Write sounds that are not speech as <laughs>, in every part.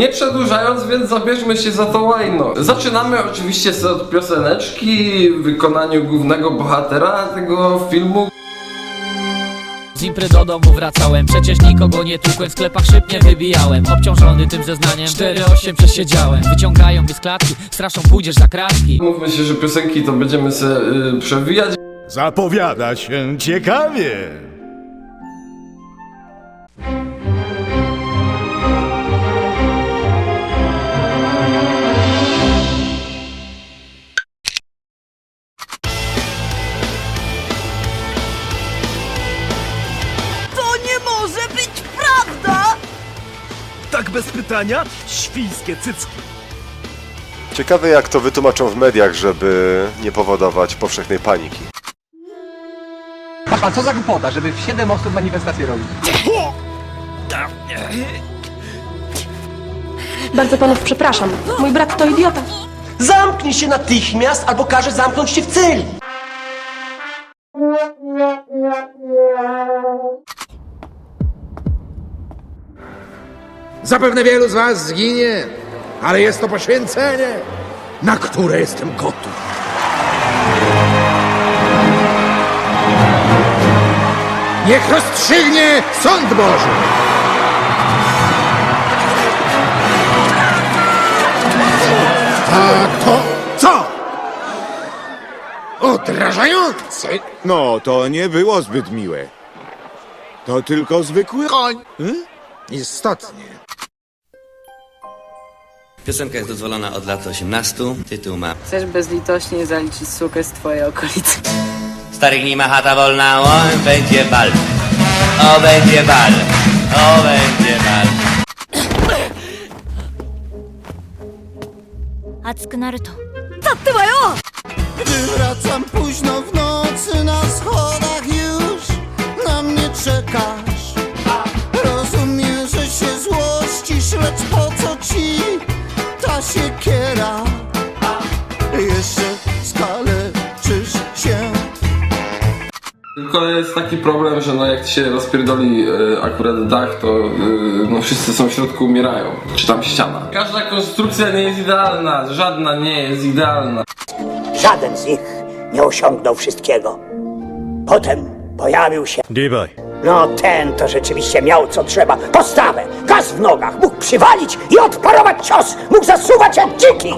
Nie przedłużając, więc zabierzmy się za to łajno. Zaczynamy oczywiście od pioseneczki w wykonaniu głównego bohatera tego filmu. Z impry do domu wracałem Przecież nikogo nie tłukłem W sklepach szyb nie wybijałem Obciążony tym zeznaniem 4-8 przesiedziałem Wyciągają mnie z klatki Straszą pójdziesz za kratki Mówmy się, że piosenki to będziemy sobie y, przewijać. Zapowiada się ciekawie. Tak bez pytania? Świńskie cycki. Ciekawe jak to wytłumaczą w mediach, żeby nie powodować powszechnej paniki. Papa, co za głupota, żeby w 7 osób manifestację robić? Bardzo panów przepraszam. Mój brat to idiota. Zamknij się natychmiast, albo każę zamknąć cię w celi. Zapewne wielu z was zginie, ale jest to poświęcenie, na które jestem gotów. Niech rozstrzygnie sąd Boży! A to co? Odrażające! No, to nie było zbyt miłe. To tylko zwykły koń. Hmm? Istotnie. Piosenka jest dozwolona od lat 18. Tytuł ma Chcesz bezlitośnie zaliczyć sukę z twojej okolicy. Stary gni ma chata wolna, o będzie bal. O będzie bal. O będzie bal. 熱くなると Gdy wracam późno w nocy Tylko jest taki problem, że no jak ci się rozpierdoli y, akurat dach, to y, no wszyscy są w środku umierają. Czy tam ściana. Każda konstrukcja nie jest idealna, żadna nie jest idealna. Żaden z nich nie osiągnął wszystkiego. Potem pojawił się... Dibaj. No ten to rzeczywiście miał co trzeba. Postawę, gaz w nogach, mógł przywalić i odparować cios, mógł zasuwać jak dziki.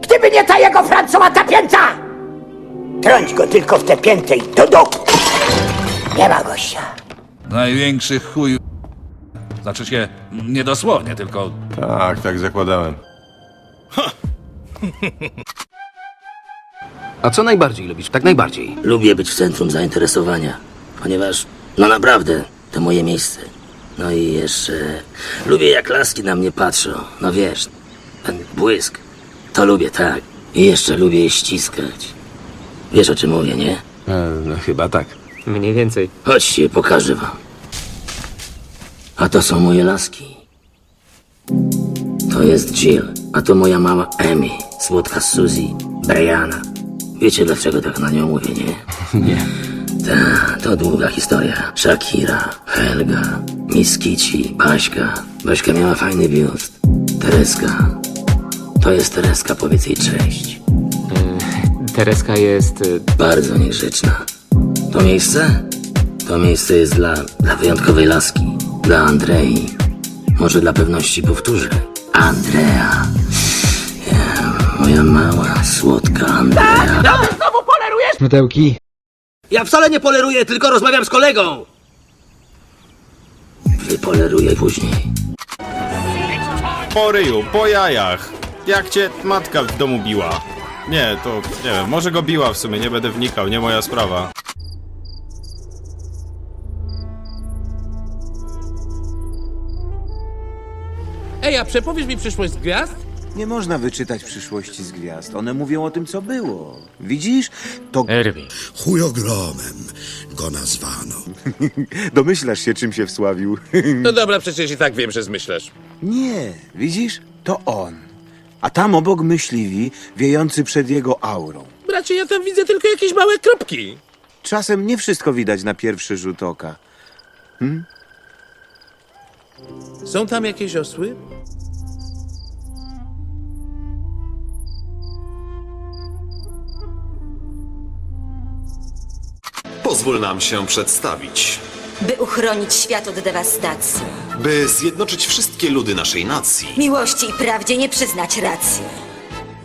Gdyby nie ta jego francowata pięta! Trąć go tylko w te pięty i do dołu. Nie ma gościa. Największy chuj... Znaczy się, nie dosłownie, tylko Tak, tak zakładałem. <laughs> A co najbardziej lubisz? Tak najbardziej. Lubię być w centrum zainteresowania, ponieważ, no naprawdę, to moje miejsce. No i jeszcze lubię jak laski na mnie patrzą. No wiesz, ten błysk. To lubię, tak. I jeszcze lubię je ściskać. Wiesz o czym mówię, nie? no chyba tak. Mniej więcej. Chodźcie, pokażę wam. A to są moje laski. To jest Jill, a to moja mała Emmy, słodka Suzy, Brianna. Wiecie dlaczego tak na nią mówię, nie? <laughs> Nie. Ta, to długa historia. Shakira, Helga, Miss Kitty, Baśka. Baśka miała fajny biust. Tereska. To jest Tereska, powiedz jej cześć. Tereska jest... y, Bardzo niegrzeczna. To miejsce? To miejsce jest dla, dla wyjątkowej laski. Dla Andrei. Może dla pewności powtórzę. Andrea. Ja, moja mała, słodka Andrea. Metełki. Ja wcale nie poleruję, tylko rozmawiam z kolegą. Wypoleruję później. Po ryju, po jajach. Jak cię matka w domu biła? Nie, to nie wiem, może go biła w sumie, nie będę wnikał, nie moja sprawa. Ej, a przepowiesz mi przyszłość z gwiazd? Nie można wyczytać przyszłości z gwiazd. One mówią o tym, co było. Widzisz? To Erwin. Chujogromem go nazwano. <laughs> domyślasz się, czym się wsławił. No dobra, przecież i tak wiem, że zmyślasz. Nie, widzisz? To on a tam obok myśliwi wiejący przed jego aurą. Bracie, ja tam widzę tylko jakieś małe kropki. Czasem nie wszystko widać na pierwszy rzut oka. Hm? Są tam jakieś osły? Pozwól nam się przedstawić. by uchronić świat od dewastacji. By zjednoczyć wszystkie ludy naszej nacji, Miłości i prawdzie nie przyznać racji.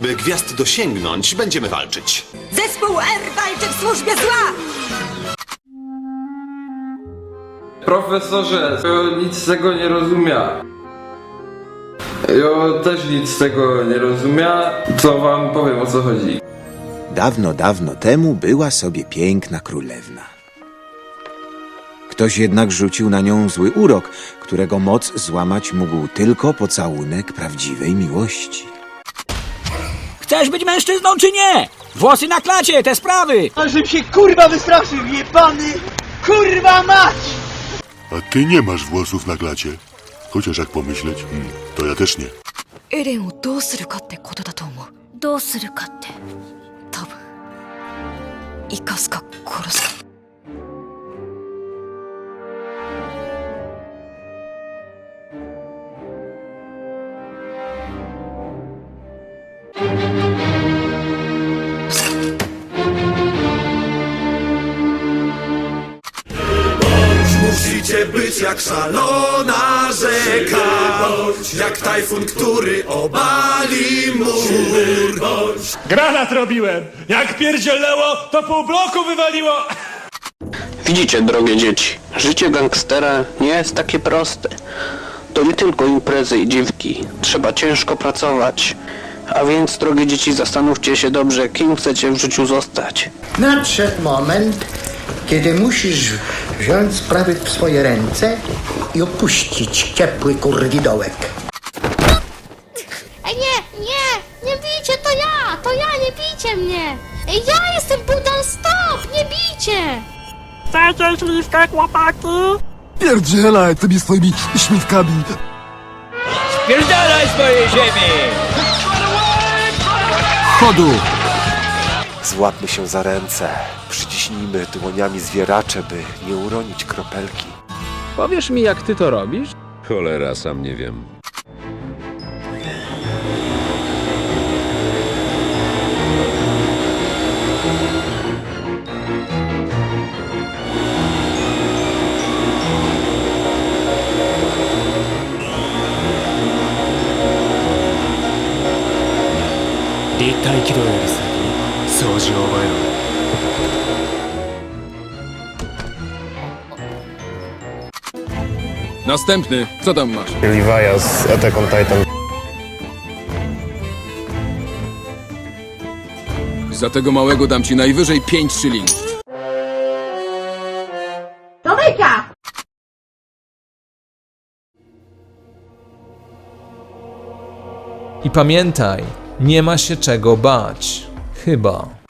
by gwiazd dosięgnąć, będziemy walczyć. Zespół R walczy w służbie zła! Profesorze, ja nic z tego nie rozumia. Ja też nic z tego nie rozumia, co wam powiem o co chodzi. Dawno, dawno temu była sobie piękna królewna. Ktoś jednak rzucił na nią zły urok, którego moc złamać mógł tylko pocałunek prawdziwej miłości. Chcesz być mężczyzną czy nie? Włosy na klacie, te sprawy! Żebym się kurwa wystraszył, jebany! Kurwa mać! A ty nie masz włosów na glacie. Chociaż jak pomyśleć, hmm, to ja też nie. エレンをどうするかってことだと思うどうするかって多分生かすか殺すか Jak szalona rzeka, jak tajfun, który obali mur. Granat robiłem! Jak pierdzielnęło, to pół bloku wywaliło! Widzicie, drogie dzieci, życie gangstera nie jest takie proste. To nie tylko imprezy i dziwki. Trzeba ciężko pracować. A więc, drogie dzieci, zastanówcie się dobrze, kim chcecie w życiu zostać. Nadszedł moment, kiedy musisz wziąć sprawy w swoje ręce i opuścić ciepły kurwidołek. Ej, nie, nie, nie bijcie, to ja, to ja, nie bijcie mnie. Ej, ja jestem Budan, stop, nie bijcie. Chcecie śliwkę, chłopaki? Pierdzielaj tymi swoimi śmitkami. Pierdalaj z mojej ziemi! Chodu! Złapmy się za ręce, przyciśnijmy dłoniami zwieracze, by nie uronić kropelki. Powiesz mi, jak ty to robisz? Cholera, sam nie wiem. Następny, co tam masz? Levi'a z Attack on Titan. Za tego małego dam ci najwyżej 5 szylingów. I pamiętaj, nie ma się czego bać. Chyba.